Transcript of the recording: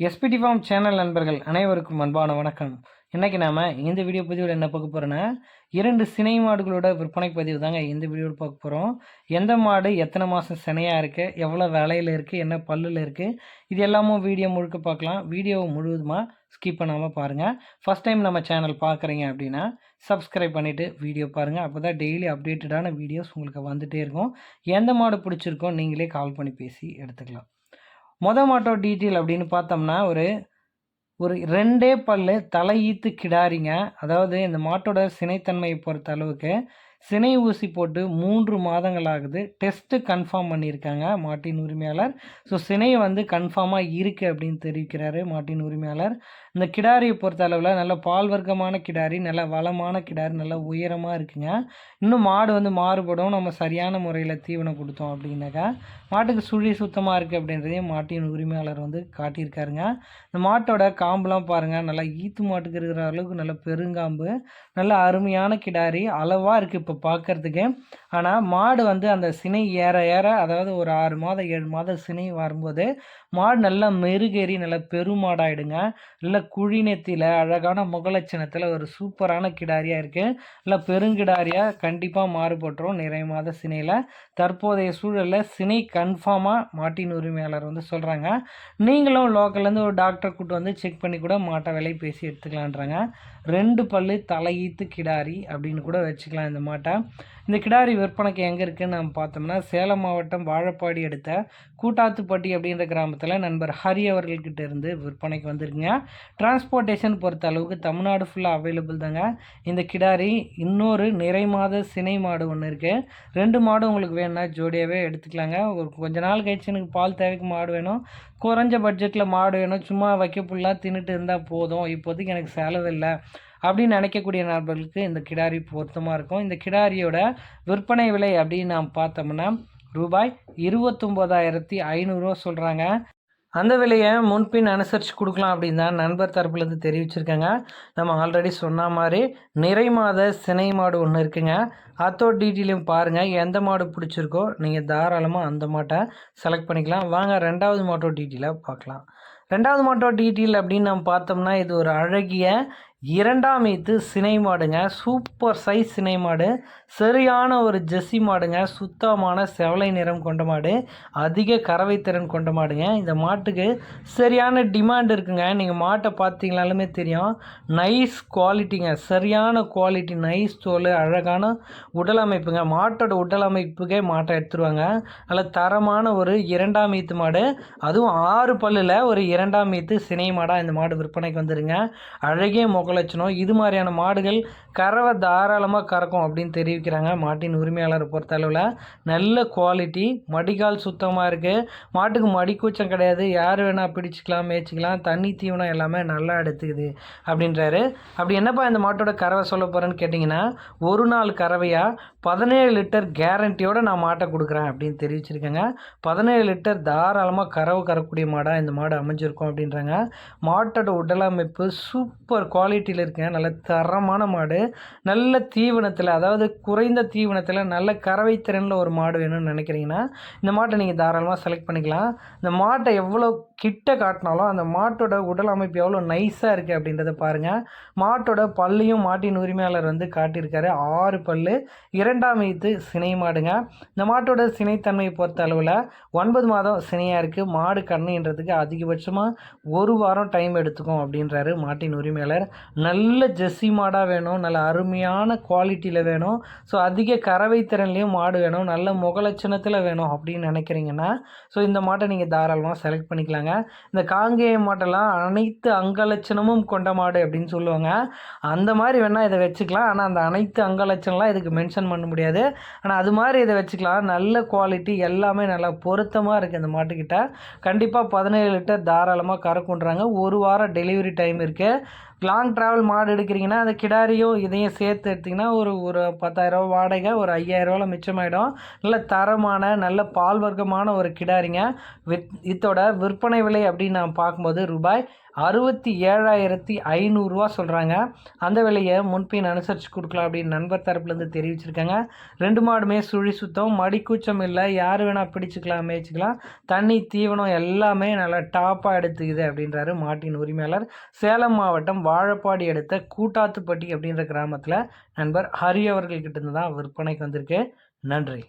SPD form channel நண்பர்கள் அனைவருக்கும் அன்பான வணக்கம். இன்றைக்கி நாம் இந்த வீடியோ பதிவில் என்ன பார்க்க போகிறோன்னா இரண்டு சினை மாடுகளோட விற்பனை பதிவு தாங்க இந்த வீடியோவில் பார்க்க போகிறோம் எந்த மாடு எத்தனை மாதம் சினையாக இருக்குது எவ்வளோ விலையில் இருக்குது என்ன பல்லில் இருக்குது இது எல்லாமும் வீடியோ முழுக்க பார்க்கலாம். வீடியோவை முழுவதுமாக ஸ்கிப் பண்ணாமல் பாருங்கள் ஃபஸ்ட் டைம் நம்ம சேனல் பார்க்குறீங்க அப்படின்னா சப்ஸ்கிரைப் பண்ணிவிட்டு வீடியோ பாருங்கள் அப்போ தான் டெய்லி அப்டேட்டடான வீடியோஸ் உங்களுக்கு வந்துகிட்டே இருக்கும். எந்த மாடு பிடிச்சிருக்கோ நீங்களே கால் பண்ணி பேசி எடுத்துக்கலாம். மொதல் மாட்டோ டீட்டெயில் அப்படின்னு பார்த்தோம்னா ஒரு ஒரு ரெண்டே பல்லு தலையீத்து கிடாரிங்க. அதாவது இந்த மாட்டோட சினைத்தன்மையை பொறுத்த அளவுக்கு சினை ஊசி போட்டு மூன்று மாதங்கள் ஆகுது டெஸ்ட்டு கன்ஃபார்ம் பண்ணியிருக்காங்க மாட்டின் உரிமையாளர். ஸோ சினை வந்து கன்ஃபார்மாக இருக்குது அப்படின்னு தெரிவிக்கிறாரு மாட்டின் உரிமையாளர். இந்த கிடாரியை பொறுத்த அளவில் நல்ல பால் வர்க்கமான கிடாரி நல்ல வளமான கிடாரி நல்ல உயரமாக இருக்குங்க. இன்னும் மாடு வந்து மாறுபடும். நம்ம சரியான முறையில் தீவனம் கொடுத்தோம் அப்படின்னாக்கா மாட்டுக்கு சுழி சுத்தமாக இருக்குது அப்படின்றதையும் மாட்டின் உரிமையாளர் வந்து காட்டியிருக்காருங்க. இந்த மாட்டோட காம்புலாம் பாருங்கள் நல்லா ஈத்து மாட்டுக்கு இருக்கிற அளவுக்கு நல்ல பெருங்காம்பு நல்ல அருமையான கிடாரி அளவாக இருக்குது இப்போ பார்க்குறதுக்கு ஆனால் மாடு வந்து அந்த சினை ஏற ஏற அதாவது ஒரு ஆறு மாதம் ஏழு மாதம் சினை வரும்போது மாடு நல்லா மெருகேறி நல்லா பெருமாடாயிடுங்க நல்ல குழிநெத்தியில் அழகான முகலட்சணத்தில் ஒரு சூப்பரான கிடாரியாக இருக்குது நல்லா பெருங்கிடாரியாக கண்டிப்பாக மாறுபட்டுரும் நிறைய மாத சினையில். தற்போதைய சூழலில் சினை கன்ஃபார்மாக மாட்டின் உரிமையாளர் வந்து சொல்கிறாங்க நீங்களும் லோக்கல்லேருந்து ஒரு டாக்டர் கூட்டு வந்து செக் பண்ணி கூட மாட்டை விலை பேசி எடுத்துக்கலான்றாங்க. ரெண்டு பல்லு தலையீத்து கிடாரி அப்படின்னு கூட வச்சுக்கலாம் இந்த மாட்டை. இந்த கிடாரி விற்பனைக்கு எங்கே இருக்குதுன்னு நம்ம பார்த்தோம்னா சேலம் மாவட்டம் வாழப்பாடி அடுத்த கூட்டாத்துப்பட்டி அப்படின்ற கிராமத்தில் நண்பர் ஹரி அவர்கள்கிட்ட இருந்து விற்பனைக்கு வந்திருக்குங்க. டிரான்ஸ்போர்ட்டேஷன் பொறுத்த அளவுக்கு தமிழ்நாடு ஃபுல்லாக அவைலபிள் தாங்க. இந்த கிடாரி இன்னொரு நிறை மாத சினை மாடு ஒன்று இருக்குது ரெண்டு மாடு உங்களுக்கு வேணும்னா ஜோடியாகவே எடுத்துக்கலாங்க. ஒரு கொஞ்ச நாள் கழிச்சு எனக்கு பால் தேவைக்கு மாடு வேணும். குறைஞ்ச பட்ஜெட்டில் மாடு வேணும். சும்மா வைக்க புல்லாக தின்னுட்டு இருந்தால் போதும். இப்போதைக்கு எனக்கு செலவு இல்லை. அப்படின்னு நினைக்கக்கூடிய நபர்களுக்கு இந்த கிடாரி பொருத்தமாக இருக்கும். இந்த கிடாரியோட விற்பனை விலை அப்படின்னு நாம் பார்த்தோம்னா ரூபாய் இருபத்தொம்போதாயிரத்தி ஐநூறுரூவா சொல்கிறாங்க அந்த விலையை முன்பின் அனுசரித்து கொடுக்கலாம் அப்படின்னு தான் நண்பர் தரப்புலேருந்து தெரிவிச்சிருக்காங்க. நம்ம ஆல்ரெடி சொன்ன மாதிரி நிறை மாத சினை மாடு ஒன்று இருக்குங்க. அத்தோ டீட்டெயிலையும் பாருங்கள் எந்த மாடு பிடிச்சிருக்கோ நீங்கள் தாராளமாக அந்த மாட்டை செலக்ட் பண்ணிக்கலாம். வாங்க ரெண்டாவது மாட்டோ டீட்டெயிலாக பார்க்கலாம். ரெண்டாவது மாட்டோ டீட்டெயில் அப்படின்னு நம்ம பார்த்தோம்னா இது ஒரு அழகிய இரண்டாம் ஈத்து சினை மாடுங்க. சூப்பர் சைஸ் சினை மாடு. சரியான ஒரு ஜெஸ்ஸி மாடுங்க. சுத்தமான செவலை நிறம் கொண்ட மாடு. அதிக கறவை திறன் கொண்ட மாடுங்க. இந்த மாட்டுக்கு சரியான டிமாண்ட் இருக்குங்க. நீங்கள் மாட்டை பார்த்தீங்களாலுமே தெரியும். நைஸ் குவாலிட்டிங்க. சரியான குவாலிட்டி நைஸ் தோல் அழகான உடல் அமைப்புங்க. மாட்டோட உடல் அமைப்புக்கே மாட்டை எடுத்துருவாங்க. நல்ல தரமான ஒரு இரண்டாம் ஈத்து மாடு. அதுவும் ஆறு பல்லில் ஒரு இரண்டாம் ஈத்து சினை மாடாக இந்த மாடு விற்பனைக்கு வந்துடுங்க அழகிய முக லட்சணம் இது மாதிரியான மாடுகள் கறவை தாராளமாக கறக்கும் அப்படின்னு தெரிவிக்கிறாங்க மாட்டின் உரிமையாளரை பொறுத்தளவில். நல்ல குவாலிட்டி மடிக்கால் சுத்தமாக இருக்குது மாட்டுக்கு மடிக்கூச்சம் கிடையாது. யார் வேணால் பிடிச்சிக்கலாம் மேய்ச்சிக்கலாம் தண்ணி தீவனம் எல்லாமே நல்லா எடுத்துக்குது அப்படின்றாரு. அப்படி என்னப்பா இந்த மாட்டோட கறவை சொல்ல போகிறேன்னு கேட்டிங்கன்னா ஒரு நாள் கறவையாக பதினேழு லிட்டர் கேரண்டியோடு நான் மாட்டை கொடுக்குறேன் அப்படின்னு தெரிவிச்சிருக்கேங்க. பதினேழு லிட்டர் தாராளமாக கறவை கறக்கூடிய மாடாக இந்த மாடு அமைஞ்சிருக்கும் அப்படின்றாங்க. மாட்டோட உடலமைப்பு சூப்பர் குவாலிட்டி வெரைட்டியில் இருக்குங்க நல்ல தரமான மாடு. நல்ல தீவனத்தில் அதாவது குறைந்த தீவனத்தில் நல்ல கறவை திறனில் ஒரு மாடு வேணும்னு நினைக்கிறீங்கன்னா இந்த மாட்டை நீங்கள் தாராளமாக செலக்ட் பண்ணிக்கலாம். இந்த மாட்டை எவ்வளோ கிட்ட காட்டினாலும் அந்த மாட்டோட உடல் அமைப்பு எவ்வளோ நைஸாக இருக்குது அப்படின்றத பாருங்கள் மாட்டோட பல்லையும் மாட்டின் உரிமையாளர் வந்து காட்டியிருக்காரு. ஆறு பல் இரண்டாம் ஈத்து சினை மாடுங்க. இந்த மாட்டோட சினைத்தன்மையை பொறுத்த அளவில் ஒன்பது மாதம் சினையாக இருக்குது மாடு கண்ணுன்றதுக்கு அதிகபட்சமாக ஒரு வாரம் டைம் எடுத்துக்கும் அப்படின்றாரு மாட்டின் உரிமையாளர். நல்ல ஜெஸ்ஸி மாடாக வேணும் நல்ல அருமையான குவாலிட்டியில் வேணும். ஸோ அதிக கறவை திறன்லேயும் மாடு வேணும் நல்ல முகலட்சணத்தில் வேணும் அப்படின்னு நினைக்கிறீங்கன்னா ஸோ இந்த மாட்டை நீங்கள் தாராளமாக செலக்ட் பண்ணிக்கலாங்க. இந்த காங்கேய மாட்டெல்லாம் அனைத்து அங்கலட்சணமும் கொண்ட மாடு அப்படின்னு சொல்லுவாங்க. அந்த மாதிரி வேணால் இதை வச்சுக்கலாம். ஆனால் அந்த அனைத்து அங்கலட்சணம்லாம் இதுக்கு மென்ஷன் பண்ண முடியாது. ஆனால் அது மாதிரி இதை வச்சுக்கலாம். நல்ல குவாலிட்டி எல்லாமே நல்லா பொருத்தமாக இருக்குது இந்த மாட்டுக்கிட்ட. கண்டிப்பாக பதினேழு லிட்டர் தாராளமாக கறக்குன்றாங்க ஒரு வாரம் டெலிவரி டைம் இருக்குது லாங் ட்ராவல் மாடு எடுக்கிறீங்கன்னா அந்த கிடாரியும் இதையும் சேர்த்து எடுத்திங்கன்னா ஒரு ஒரு பத்தாயிரரூவா வாடகை ஒரு ஐயாயிரரூவாவில் மிச்சமாயிடும். நல்ல தரமான நல்ல பால் வர்க்கமான ஒரு கிடாரிங்க. வித் இத்தோட விற்பனை விலை அப்படின்னு நான் பார்க்கும்போது ரூபாய் அறுபத்தி ஏழாயிரத்தி ஐநூறுரூவா சொல்கிறாங்க அந்த விலையை முன்பின் அனுசரித்து கொடுக்கலாம் அப்படின்னு நண்பர் தரப்புலேருந்து தெரிவிச்சிருக்காங்க. ரெண்டு மாடுமே சுழி சுத்தம் மடிக்கூச்சம் இல்லை யார் வேணால் பிடிச்சிக்கலாம் மேய்ச்சிக்கலாம். தண்ணி தீவனம் எல்லாமே நல்லா டாப்பாக எடுத்துக்குது அப்படின்றாரு மாட்டின் உரிமையாளர். சேலம் மாவட்டம் வாழப்பாடி எடுத்த கூட்டாத்துப்பட்டி அப்படின்ற கிராமத்தில் நண்பர் ஹரி அவர்கள்கிட்ட இருந்து தான் விற்பனைக்கு வந்திருக்கு. நன்றி.